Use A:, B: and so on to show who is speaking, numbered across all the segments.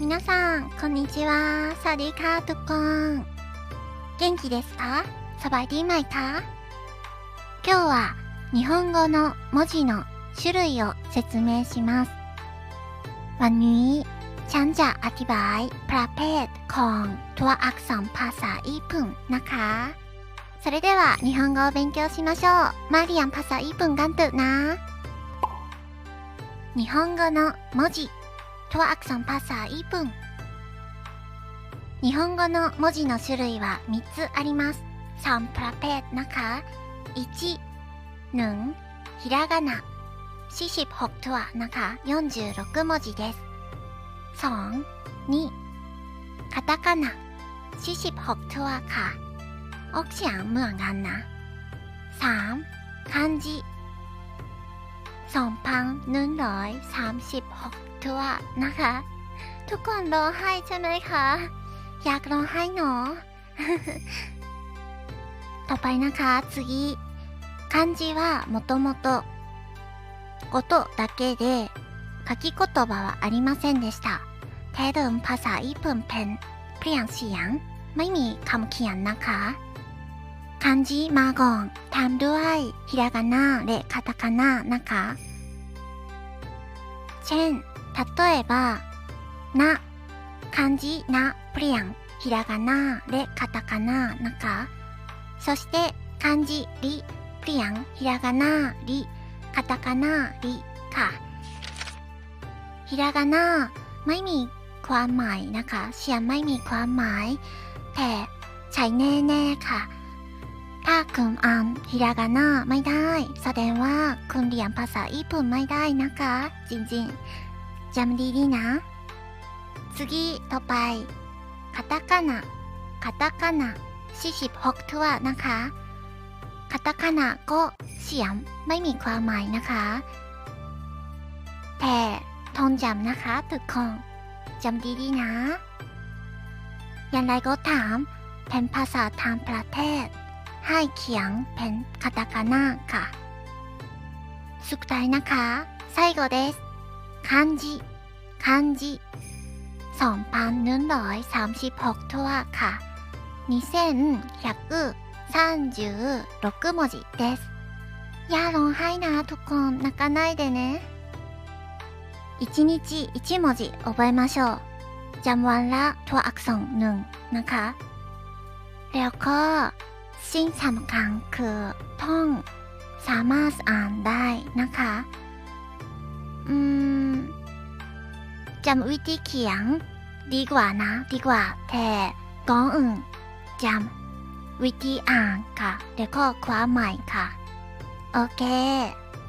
A: 皆さん、こんにちは。สวัสดีค่ะทุกคน。元気ですかสบายดีไหมか今日は日本語の文字の種類を説明します วันนี้ฉันจะอธิบายประเภทของตัวอักษรภาษาญี่ปุ่นนะคะ それでは日本語を勉強しましょう。マリアンภาษาญี่ปุ่นกันเถอะนะ 日本語の文字 トワアクソンパッサーイープン日本語の文字の種類は3つあります。3プラペッナカ1ヌンひらがな。シシ四十北とは中46文字です。ソン2カタカナ。シシプホクトはカオクシアンムアガンナ。3漢字。ソンパンヌンロイ三十北ตัวนะคะ ทุกคนร้องไห้ใช่ไหมคะ อยากร้องไห้หนอ ต่อไปนะคะ次漢字はもともと音だけで書き言葉はありませんでしたแต่เดิมภาษาญี่ปุ่นเป็นเปลี่ยนเสียง ไม่มีคำเขียนนะคะ漢字มาก่อนตามด้วยひらがなและカタカナนะคะ เช่น 例えば、な、漢字な、プリアン、ひらがなでカタカナนะคะそして漢字り、プリアン、ひらがなり、カタカナりค่ะひらがなไม่มีความหมายนะคะเสียงไม่มีความหมาย แต่ใช้แน่ๆค่ะ ถ้าคุณอ่านฮิรากานะไม่ได้ แสดงว่าคุณเรียนภาษาญี่ปุ่นไม่ได้นะคะ จริงๆ จำดีๆนะ次ต่อไปカタカナカタカナ46ตัวนะคะカタカナก็เสียงไม่มีความหมายนะคะ แต่ทนจำนะคะทุกคนจำดีๆนะ อย่างไรก็ตามเป็นภาษาทางประเทศ ให้เขียนเป็นカタカナค่ะ สุดท้ายนะคะ最後です 漢字漢字2,136ตัวค่ะ2136文字ですやร้องไห้นะทุกคน泣かないでね1日1文字覚えましょうจำวันละตัวอักษรหนึ่งนะคะ แล้วก็สิ่งสำคัญคือท่องสามารถอ่านได้นะคะ อืมจำวิธีเขียนดีกว่านะ ดีกว่า แต่ก่อนอื่นจำวิธีอ่านค่ะ แล้วก็ความหมายค่ะ โอเค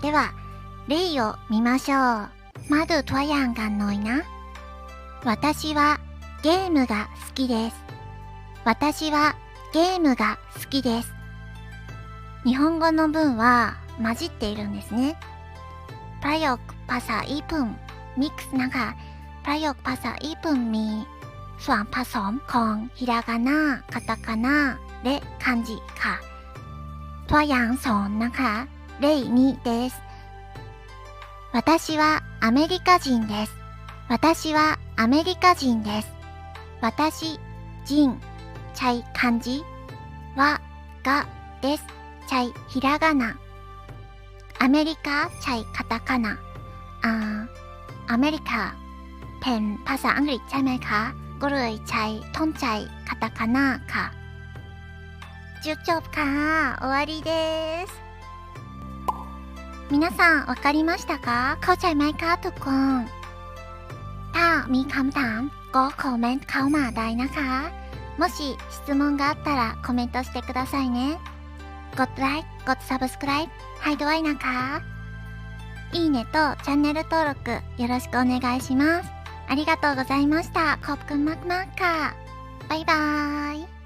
A: では例を見ましょうまずตัวอย่างกันหน่อยนะ私はゲームが好きです私はゲームが好きです日本語の文は混じっているんですねประโยค ภาษาญี่ปุ่น มิกซ์นะคะ ประโยคภาษาญี่ปุ่นมี ส่วนผสมของฮิรากานะคาตาคานะและคันจิค่ะ ตัวอย่างสอนนะคะ例2です私はアメリカ人です私はアメリカ人です私人ใช้คันจิはがですใช้ひらがなอเมริกาใช้カタカナ อ่าอเมริกาเป็นภาษาอังกฤษใช่ไหมคะ ก็เลยใช้ท่อนใจカタカナค่ะจุดจบค่ะ終わりです皆さんわかりましたかเข้าใจไหมคะทุกคน ถ้ามีคำถามก็คอมเมนต์เข้ามาได้นะคะ もし質問があったらコメントしてくださいね。กดไลค์ กด Subscribe ให้ด้วยนะคะ いいねとチャンネル登録よろしくお願いします。ありがとうございました。コップンマクマッカー。バイバーイ。